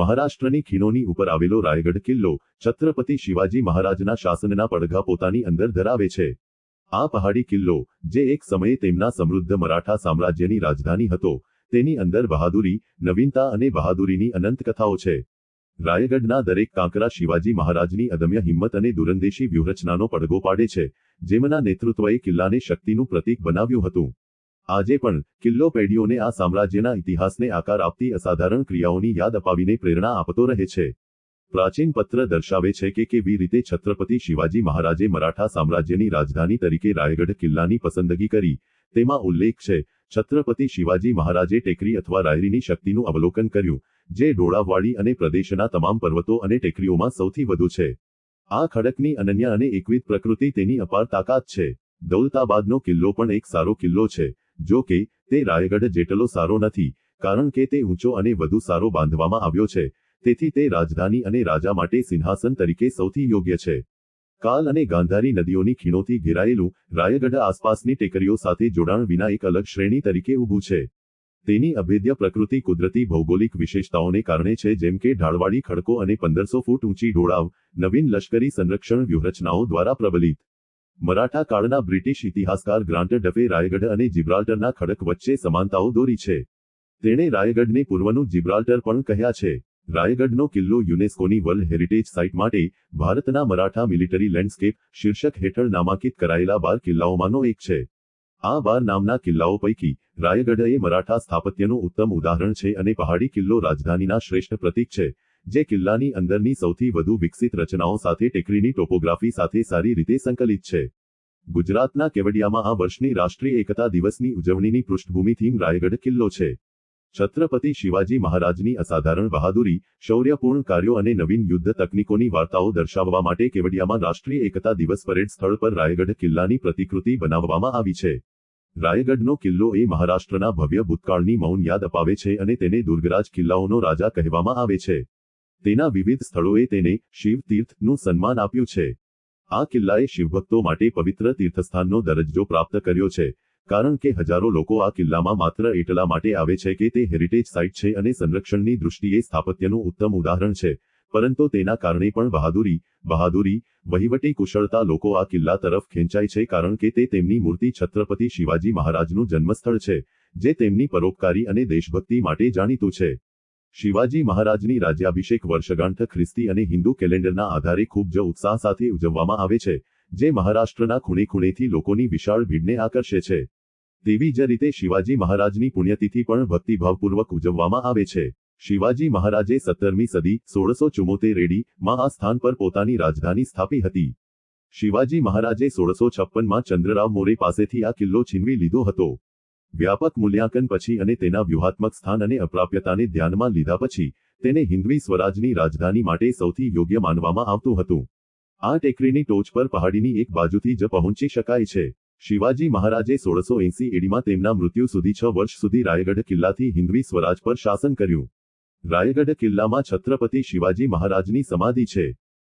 મહારાષ્ટ્રની ખીણોની ઉપર આવેલો રાયગઢ કિલ્લો છત્રપતિ શિવાજી મહારાજના શાસનના પડઘા પોતાની અંદર ધરાવે છે. આ પહાડી કિલ્લો, જે એક સમયે તેમના સમૃદ્ધ મરાઠા સામ્રાજ્યની રાજધાની હતો, તેની અંદર બહાદુરી, નવીનતા અને બહાદુરીની અનંત કથાઓ છે. રાયગઢના દરેક કાંકરા શિવાજી મહારાજની અદમ્ય હિંમત અને દુરંદેશી વ્યૂહરચનાનો પડઘો પાડે છે, જેમના નેતૃત્વએ કિલ્લાને શક્તિનું પ્રતીક બનાવ્યું હતું. આજે પણ કિલ્લો પેઢીઓને આ સામ્રાજ્યના ઇતિહાસને આકાર આપતી અસાધારણ ક્રિયાઓની યાદ અપાવીને પ્રેરણા આપતો રહે છે. પ્રાચીન પત્ર દર્શાવે છે કે કેવી રીતે છત્રપતિ શિવાજી મહારાજે મરાઠા સામ્રાજ્યની રાજધાની તરીકે રાયગઢ કિલ્લાની પસંદગી કરી. તેમાં ઉલ્લેખ છે, છત્રપતિ શિવાજી મહારાજે ટેકરી અથવા રાયરીની શક્તિનું અવલોકન કર્યું, જે ડોળાવાડી અને પ્રદેશના તમામ પર્વતો અને ટેકરીઓમાં સૌથી વધુ છે. આ ખડકની અનન્ય અને એકવિધ પ્રકૃતિ તેની અપાર તાકાત છે. દૌલતાબાદનો કિલ્લો પણ એક સારો કિલ્લો છે. જો કે, તે રાયગઢ જેટલો સારો નથી, કારણ કે તે ઊંચો અને વધુ સારો બાંધવામાં આવ્યો છે. તેથી તે રાજધાની અને રાજા માટે સિંહાસન તરીકે સૌથી યોગ્ય છે. કાલ અને ગાંધારી નદીઓની ખીણોથી ઘેરાયેલું રાયગઢ આસપાસની ટેકરીઓ સાથે જોડાણ વિના એક અલગ શ્રેણી તરીકે ઊભું છે. તેની અભેદ્ય પ્રકૃતિ કુદરતી ભૌગોલિક વિશેષતાઓને કારણે છે, જેમ કે ઢાળવાળી ખડકો અને પંદરસો ફૂટ ઊંચી ઢોળાવ, નવીન લશ્કરી સંરક્ષણ વ્યૂહરચનાઓ દ્વારા પ્રબલિત. મરાઠા કાળના બ્રિટિશ ઇતિહાસકાર ગ્રાન્ટ ડફે રાયગઢ અને જિબ્રાલ્ટરના ખડક વચ્ચે સમાનતાઓ દોરી છે. તેણે રાયગઢને પૂર્વનું જિબ્રાલ્ટર પણ કહ્યા છે. રાયગઢનો કિલ્લો યુનેસ્કોની વર્લ્ડ હેરિટેજ સાઇટ માટે ભારતના મરાઠા મિલિટરી લેન્ડસ્કેપ શીર્ષક હેઠળ નામાંકિત કરાયેલા બાર કિલ્લાઓમાંનો એક છે. આ બાર નામના કિલ્લાઓ પૈકી રાયગઢ એ મરાઠા સ્થાપત્યનું ઉત્તમ ઉદાહરણ છે અને પહાડી કિલ્લો રાજધાનીના શ્રેષ્ઠ પ્રતીક છે. જે કિલ્લાની અંદરની સૌથી વધુ વિકસિત રચનાઓ સાથે ટેકરીની ટોપોગ્રાફી સાથે સારી રીતે સંકલિત છે. ગુજરાતના કેવડિયામાં આ વર્ષની રાષ્ટ્રીય એકતા દિવસની ઉજવણીની પૃષ્ઠભૂમિ થીમ રાયગઢ કિલ્લો છે. છત્રપતિ શિવાજી મહારાજની અસાધારણ બહાદુરી, શૌર્યપૂર્ણ કાર્યો અને નવીન યુદ્ધ તકનીકોની વાર્તાઓ દર્શાવવા માટે કેવડિયામાં રાષ્ટ્રીય એકતા દિવસ પરેડ સ્થળ પર રાયગઢ કિલ્લાની પ્રતિકૃતિ બનાવવામાં આવી છે. રાયગઢનો કિલ્લો એ મહારાષ્ટ્રના ભવ્ય ભૂતકાળની મૌન યાદ અપાવે છે અને તેને દુર્ગરાજ કિલ્લાઓનો રાજા કહેવામાં આવે છે. તેના વિવિધ સ્થળોએ તેને શિવ તીર્થનું સન્માન આપ્યું છે. આ કિલ્લાએ શિવભક્તો માટે પવિત્ર તીર્થસ્થાનનો દરજ્જો પ્રાપ્ત કર્યો છે, કારણ કે હજારો લોકો આ કિલ્લામાં માત્ર એટલા માટે આવે છે કે તે હેરિટેજ સાઇટ છે અને સંરક્ષણની દૃષ્ટિએ સ્થાપત્યનું ઉત્તમ ઉદાહરણ છે, પરંતુ તેના કારણે પણ બહાદુરી બહાદુરી, વહીવટી કુશળતા લોકો આ કિલ્લા તરફ ખેંચાય છે કારણ કે તે તેમની મૂર્તિ છત્રપતિ શિવાજી મહારાજનું જન્મસ્થળ છે, જે તેમની પરોપકારી અને દેશભક્તિ માટે જાણીતું છે. શિવાજી મહારાજની રાજ્યાભિષેક વર્ષગાંઠ ખ્રિસ્તી અને હિન્દુ કેલેન્ડરના આધારે ખૂબ જ ઉત્સાહ સાથે ઉજવવામાં આવે છે, જે મહારાષ્ટ્રના ખૂણે ખૂણેથી લોકોની વિશાળ ભીડને આકર્ષે છે. તેવી જ રીતે શિવાજી મહારાજની પુણ્યતિથિ પણ ભક્તિભાવપૂર્વક ઉજવવામાં આવે છે. શિવાજી મહારાજે સત્તરમી સદી, સોળસો ચુમ્મોતેર રેડી આ સ્થાન પર પોતાની રાજધાની સ્થાપી હતી. શિવાજી મહારાજે સોળસો છપ્પનમાં ચંદ્રરાવ મોરે પાસેથી આ કિલ્લો છીનવી લીધો હતો. વ્યાપક મૂલ્યાંકન પછી અને તેના વ્યૂહાત્મક સ્થાન અને અપ્રાપ્યતાને ધ્યાનમાં લીધા પછી, તેને હિન્દવી સ્વરાજની રાજધાની માટે સૌથી યોગ્ય માનવામાં આવતું હતું. આ ટેકરીની ટોચ પર પહાડીની એક બાજુથી જ પહોંચી શકાય છે. શિવાજી મહારાજે સોળસો એંસી એડીમાં તેમના મૃત્યુ સુધી છ વર્ષ સુધી રાયગઢ કિલ્લાથી હિન્દવી સ્વરાજ પર શાસન કર્યું. રાયગઢ કિલ્લામાં છત્રપતિ શિવાજી મહારાજની સમાધિ છે.